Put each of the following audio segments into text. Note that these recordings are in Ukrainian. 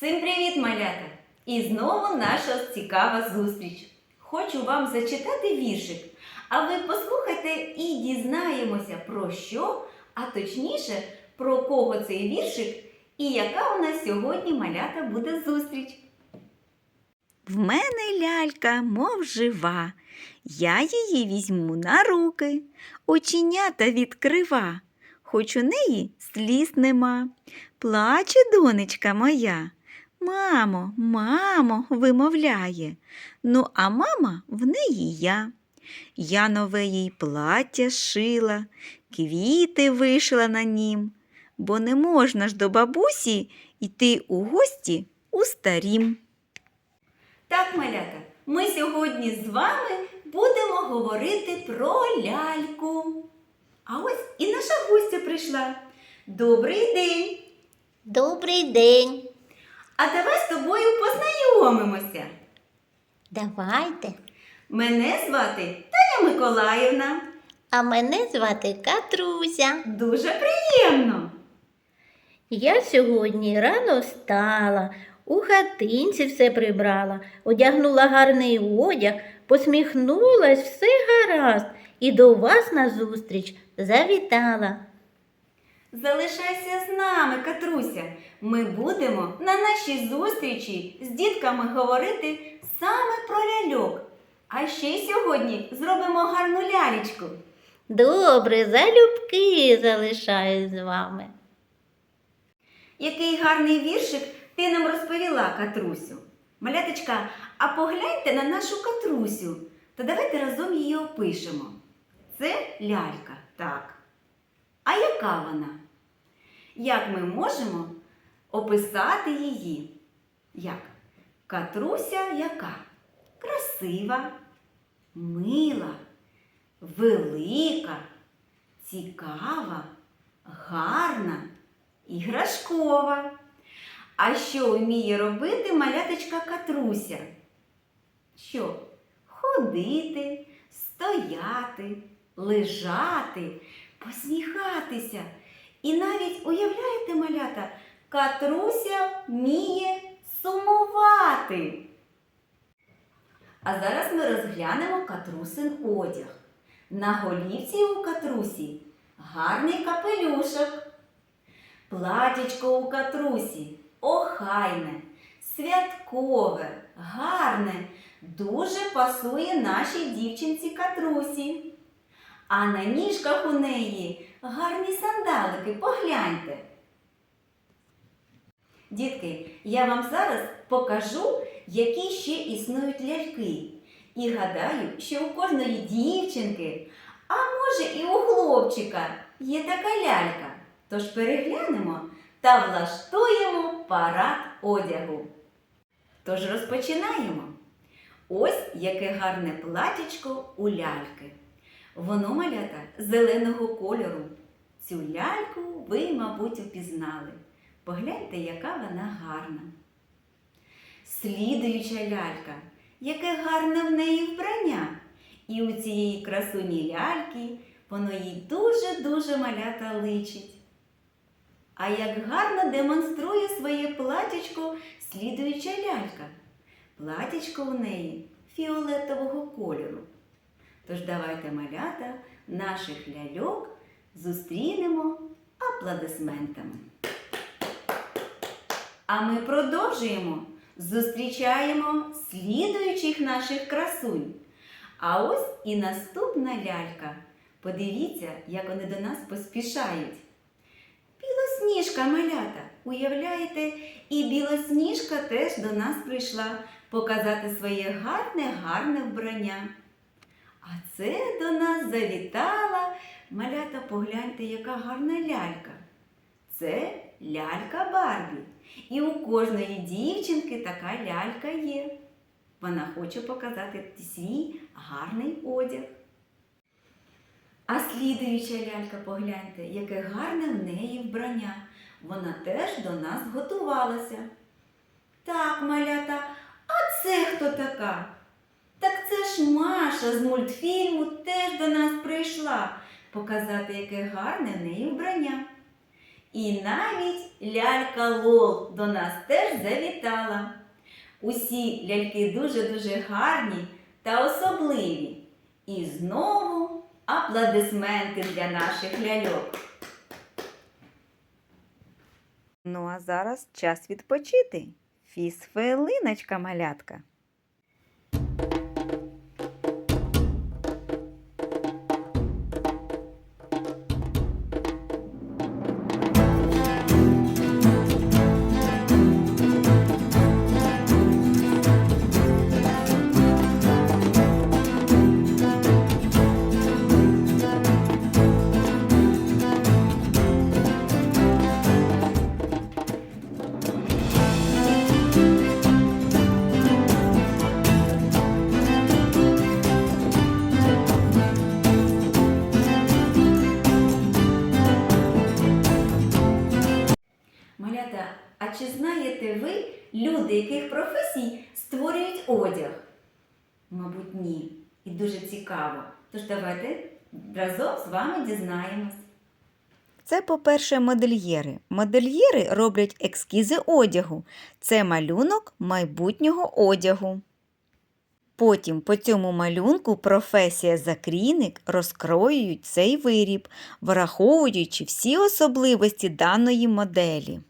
Всім привіт, малята! І знову наша цікава зустріч. Хочу вам зачитати віршик, а ви послухайте і дізнаємося про що, а точніше, про кого цей віршик і яка у нас сьогодні малята буде зустріч. В мене лялька, мов жива, я її візьму на руки, оченята відкрива, хоч у неї сліз нема. Плаче донечка моя. Мамо, мамо, вимовляє. Ну, а мама в неї я. Я нове їй плаття шила, квіти вишила на нім, бо не можна ж до бабусі йти у гості у старім. Так, малята, ми сьогодні з вами будемо говорити про ляльку. А ось і наша гостя прийшла. Добрий день! Добрий день. А давай з тобою познайомимося. Давайте. Мене звати Таня Миколаївна. А мене звати Катруся. Дуже приємно. Я сьогодні рано встала, у хатинці все прибрала, одягнула гарний одяг, посміхнулась, все гаразд, і до вас назустріч завітала. Залишайся з нами, Катруся. Ми будемо на нашій зустрічі з дітками говорити саме про ляльок. А ще й сьогодні зробимо гарну лялечку. Добре, залюбки залишаюсь з вами. Який гарний віршик ти нам розповіла, Катрусю. Маляточка, а погляньте на нашу Катрусю, то давайте разом її опишемо. Це лялька, так. А яка вона? Як ми можемо описати її? Як? Катруся яка? Красива, мила, велика, цікава, гарна, іграшкова. А що вміє робити маляточка Катруся? Що? Ходити, стояти, лежати, посміхатися. І навіть уявляєте, малята, Катруся вміє сумувати. А зараз ми розглянемо Катрусин одяг. На голівці у Катрусі гарний капелюшок. Платячко у Катрусі охайне, святкове, гарне, дуже пасує нашій дівчинці Катрусі. А на ніжках у неї гарні сандалики, погляньте. Дітки, я вам зараз покажу, які ще існують ляльки. І гадаю, що у кожної дівчинки, а може і у хлопчика є така лялька. Тож переглянемо та влаштуємо парад одягу. Тож розпочинаємо. Ось яке гарне платячко у ляльки. Воно малята зеленого кольору. Цю ляльку ви, мабуть, впізнали. Погляньте, яка вона гарна. Слідуюча лялька, яке гарне в неї вбрання. І у цієї красуні ляльки воно їй дуже-дуже малята личить. А як гарно демонструє своє платячко слідуюча лялька. Платячко у неї фіолетового кольору. Тож давайте малята наших ляльок зустрінемо аплодисментами. А ми продовжуємо. Зустрічаємо слідуючих наших красунь. А ось і наступна лялька. Подивіться, як вони до нас поспішають. Білосніжка малята. Уявляєте, і білосніжка теж до нас прийшла показати своє гарне, гарне вбрання. А це до нас завітала. Малята, погляньте, яка гарна лялька. Це лялька Барбі. І у кожної дівчинки така лялька є. Вона хоче показати свій гарний одяг. А слідуюча лялька, погляньте, яке гарне в неї вбрання. Вона теж до нас готувалася. Так, малята, а це хто така? Так це ж Маша з мультфільму теж до нас прийшла показати, яке гарне в неї вбрання. І навіть лялька Лол до нас теж завітала. Усі ляльки дуже-дуже гарні та особливі. І знову аплодисменти для наших ляльок. Ну а зараз час відпочити. Фізфелиночка малятка. Одяг? Мабуть, ні. І дуже цікаво. Тож давайте разом з вами дізнаємось. Це, по-перше, модельєри. Модельєри роблять ескізи одягу. Це малюнок майбутнього одягу. Потім по цьому малюнку професія закрійник розкроюють цей виріб, враховуючи всі особливості даної моделі.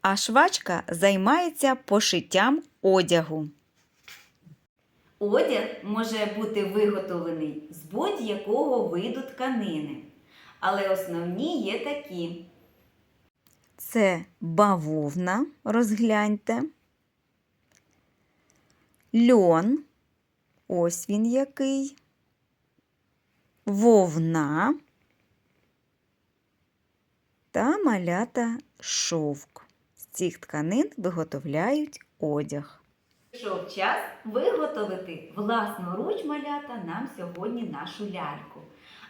А швачка займається пошиттям одягу. Одяг може бути виготовлений з будь-якого виду тканини, але основні є такі. Це бавовна, розгляньте. Льон, ось він який. Вовна та малята шовк. З цих тканин виготовляють одяг. Прийшов час виготовити власноруч малята нам сьогодні нашу ляльку.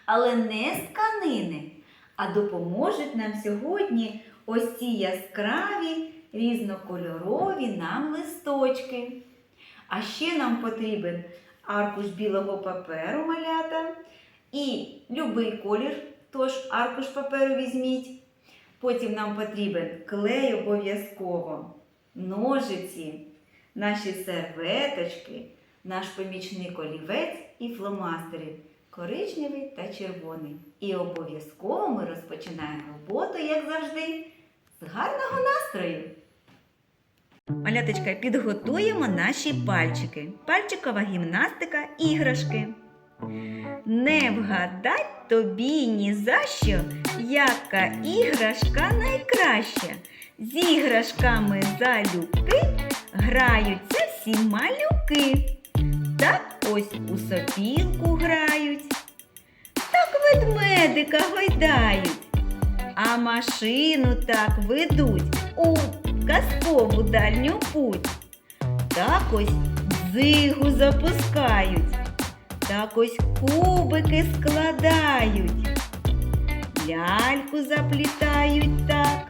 Але не з тканини, а допоможуть нам сьогодні ось ці яскраві різнокольорові нам листочки. А ще нам потрібен аркуш білого паперу малята і любий колір, тож аркуш паперу візьміть. Потім нам потрібен клей обов'язково, ножиці, наші серветочки, наш помічник олівець і фломастери коричневий та червоний. І обов'язково ми розпочинаємо роботу, як завжди, з гарного настрою. Маляточка, підготуємо наші пальчики. Пальчикова гімнастика іграшки. Не вгадать тобі ні за що, яка іграшка найкраща. З іграшками залюбки граються всі малюки. Так ось у сопілку грають, так ведмедика гойдають, а машину так ведуть у казкову дальню путь. Так ось дзигу запускають, так ось кубики складають, ляльку заплітають так.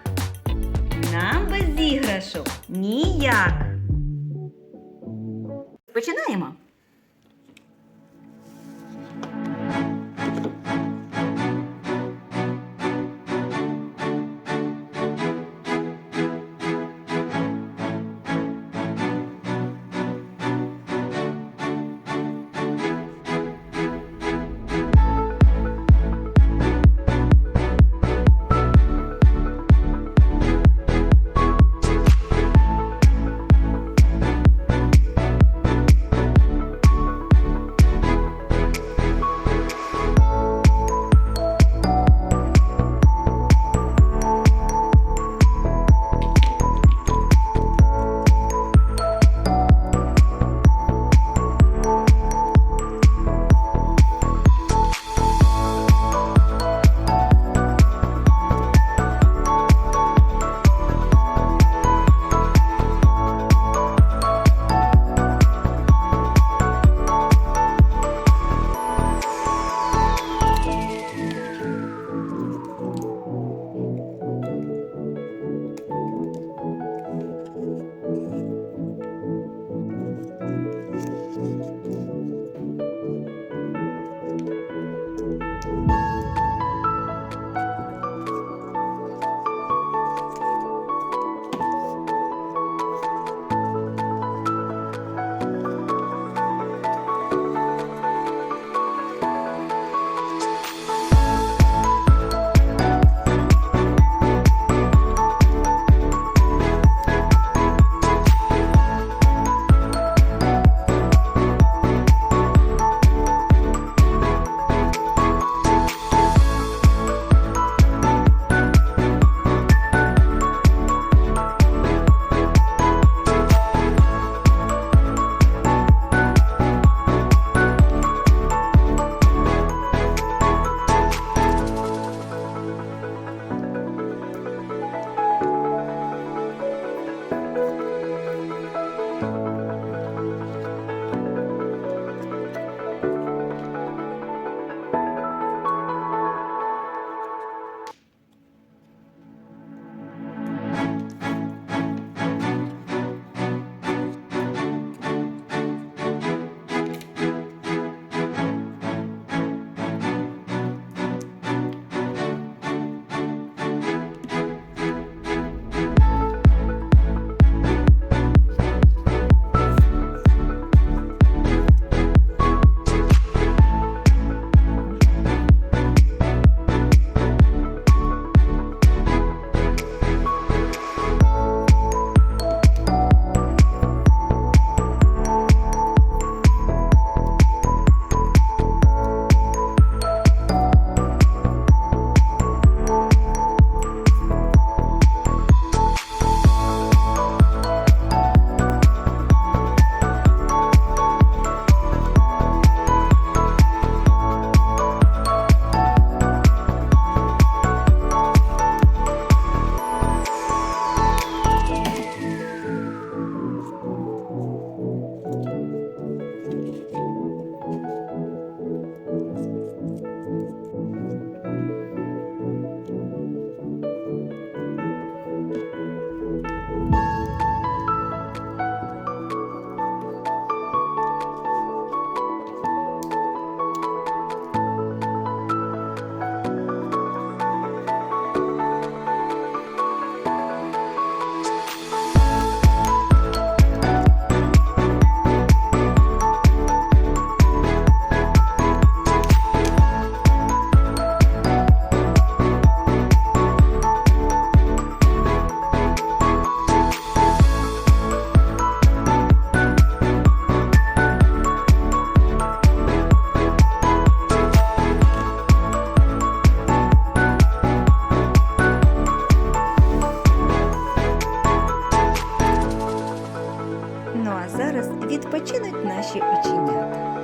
Нам без іграшок ніяк. Починаємо. А зараз відпочинуть наші оченята.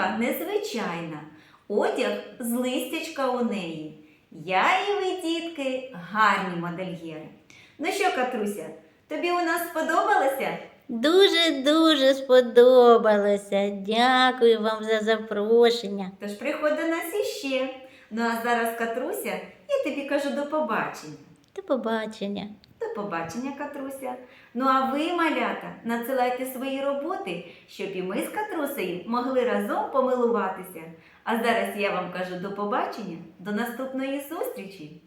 Красива, незвичайна. Одяг з листячка у неї. Я і ви, дітки, гарні модельєри. Ну що, Катруся, тобі у нас сподобалося? Дуже-дуже сподобалося. Дякую вам за запрошення. Тож приходь до нас іще. Ну а зараз, Катруся, я тобі кажу до побачення. До побачення. До побачення, Катруся. Ну а ви, малята, надсилайте свої роботи, щоб і ми з Катрусею могли разом помилуватися. А зараз я вам кажу до побачення, до наступної зустрічі.